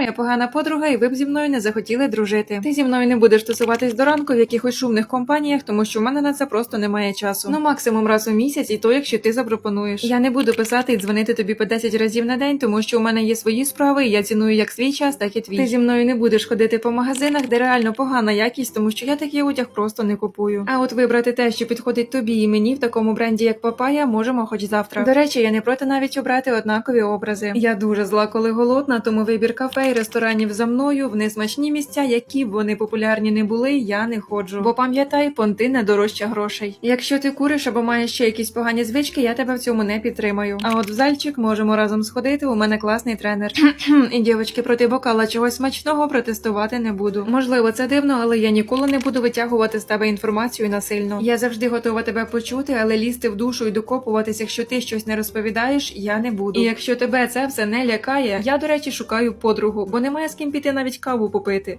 Чому я погана подруга, і ви б зі мною не захотіли дружити? Ти зі мною не будеш тусуватись до ранку в якихось шумних компаніях, тому що в мене на це просто немає часу. Ну максимум раз у місяць, і то, якщо ти запропонуєш. Я не буду писати і дзвонити тобі по 10 разів на день, тому що у мене є свої справи, і я ціную як свій час, так і твій. Ти зі мною не будеш ходити по магазинах, де реально погана якість, тому що я такий одяг просто не купую. А от вибрати те, що підходить тобі і мені в такому бренді, як Папая, можемо хоч завтра. До речі, я не проти навіть обрати однакові образи. Я дуже зла, коли голодна, тому вибір кафе і ресторанів за мною в несмачні місця, які б вони популярні не були, я не ходжу. Бо пам'ятай, понти не дорожча грошей. Якщо ти куриш або маєш ще якісь погані звички, я тебе в цьому не підтримаю. А от в зальчик можемо разом сходити. У мене класний тренер. і дівчатки проти бокала чогось смачного протестувати не буду. Можливо, це дивно, але я ніколи не буду витягувати з тебе інформацію насильно. Я завжди готова тебе почути, але лізти в душу і докопуватись, якщо ти щось не розповідаєш, я не буду. І якщо тебе це все не лякає, я до речі шукаю подругу, бо немає з ким піти навіть каву попити.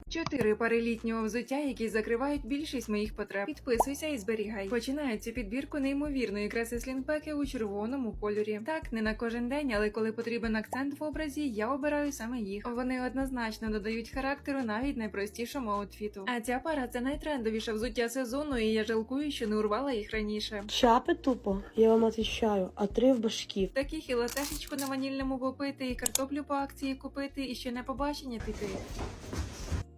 Чотири пари літнього взуття, які закривають більшість моїх потреб. Підписуйся і зберігай. Починаю цю підбірку неймовірної краси слінпеки у червоному кольорі. Так, не на кожен день, але коли потрібен акцент в образі, я обираю саме їх. Вони однозначно додають характеру навіть найпростішому аутфіту. А ця пара це найтрендовіше взуття сезону, і я жалкую, що не урвала їх раніше. Шапи тупо, я вам отвечаю, а три в башків. Таких і латешечку на ванільному попити, і картоплю по акції купити, і ще на побачення піти.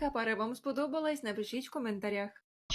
яка пара вам сподобалась, напишіть в коментарях.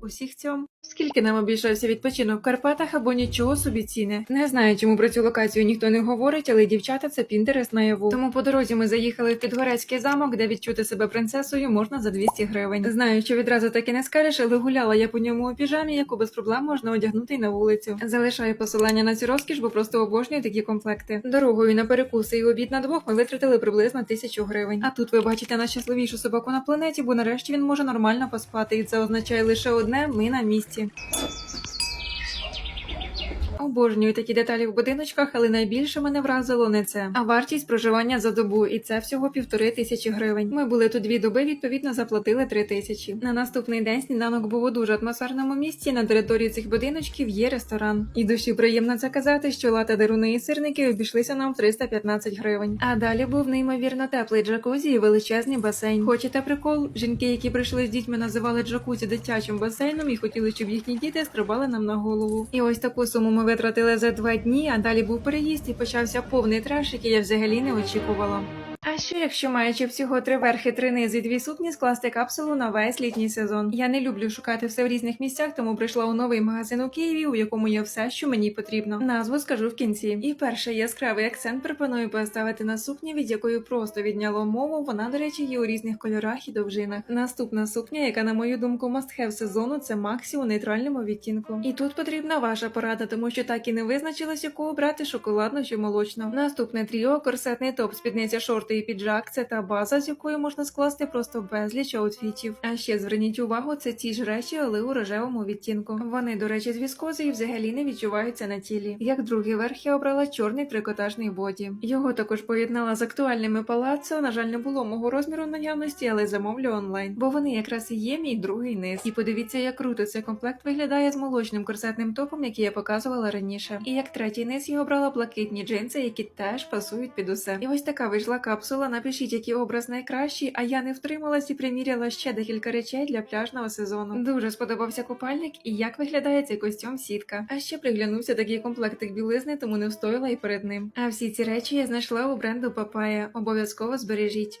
Усіх цьом. Скільки нам обійшовся відпочинок в Карпатах або нічого собі ціни. Не знаю, чому про цю локацію ніхто не говорить, але дівчата це пінтерес наяву. Тому по дорозі ми заїхали в Підгорецький замок, де відчути себе принцесою можна за 200 гривень. Знаю, що відразу так і не скажеш, але гуляла я по ньому у піжамі, яку без проблем можна одягнути й на вулицю. Залишаю посилання на цю розкіш, бо просто обожнюю такі комплекти. Дорогою на перекуси і обід на двох ми витратили приблизно тисячу гривень. А тут ви бачите найщасливішу собаку на планеті, бо нарешті він може нормально поспати, і це означає лише одне: ми на місці. 行，Обожнюю такі деталі в будиночках, але найбільше мене вразило не це, а вартість проживання за добу, і це всього півтори тисячі гривень. Ми були тут дві доби, відповідно заплатили три тисячі. На наступний день сніданок був у дуже атмосферному місці. На території цих будиночків є ресторан. І душі приємно це казати, що лата деруни і сирники обійшлися нам в 315 гривень. А далі був неймовірно теплий джакузі і величезний басейн. Хочете прикол? Жінки, які прийшли з дітьми, називали джакузі дитячим басейном і хотіли, щоб їхні діти стрибали нам на голову. І ось таку суму ми витратили за два дні, а далі був переїзд і почався повний треш, який я взагалі не очікувала. Що якщо маючи всього три верхи, три низи, дві сукні, скласти капсулу на весь літній сезон? Я не люблю шукати все в різних місцях, тому прийшла у новий магазин у Києві, у якому є все, що мені потрібно. Назву скажу в кінці. І перший яскравий акцент пропоную поставити на сукні, від якої просто відняло мову. Вона, до речі, є у різних кольорах і довжинах. Наступна сукня, яка, на мою думку, have сезону, це Максі у нейтральному відтінку. І тут потрібна ваша порада, тому що так і не визначилась, яку обрати шоколадну чи молочну. Наступне тріо, корсетний топ, спідниця, шорти і піджак. Це та база, з якої можна скласти просто безліч аутфітів. А ще зверніть увагу, це ті ж речі, але у рожевому відтінку. Вони, до речі, з віскози і взагалі не відчуваються на тілі. Як другий верх я обрала чорний трикотажний боді. Його також поєднала з актуальними палаццо. На жаль, не було мого розміру наявності, але замовлю онлайн, бо вони якраз і є мій другий низ. І подивіться, як круто цей комплект виглядає з молочним корсетним топом, який я показувала раніше. І як третій низ я обрала блакитні джинси, які теж пасують під усе. І ось така вийшла капсула. Напишіть, який образ найкращий, а я не втрималась і приміряла ще декілька речей для пляжного сезону. Дуже сподобався купальник і як виглядає цей костюм сітка. А ще приглянувся такий комплектик білизни, тому не встояла і перед ним. А всі ці речі я знайшла у бренду Папая. Обов'язково збережіть.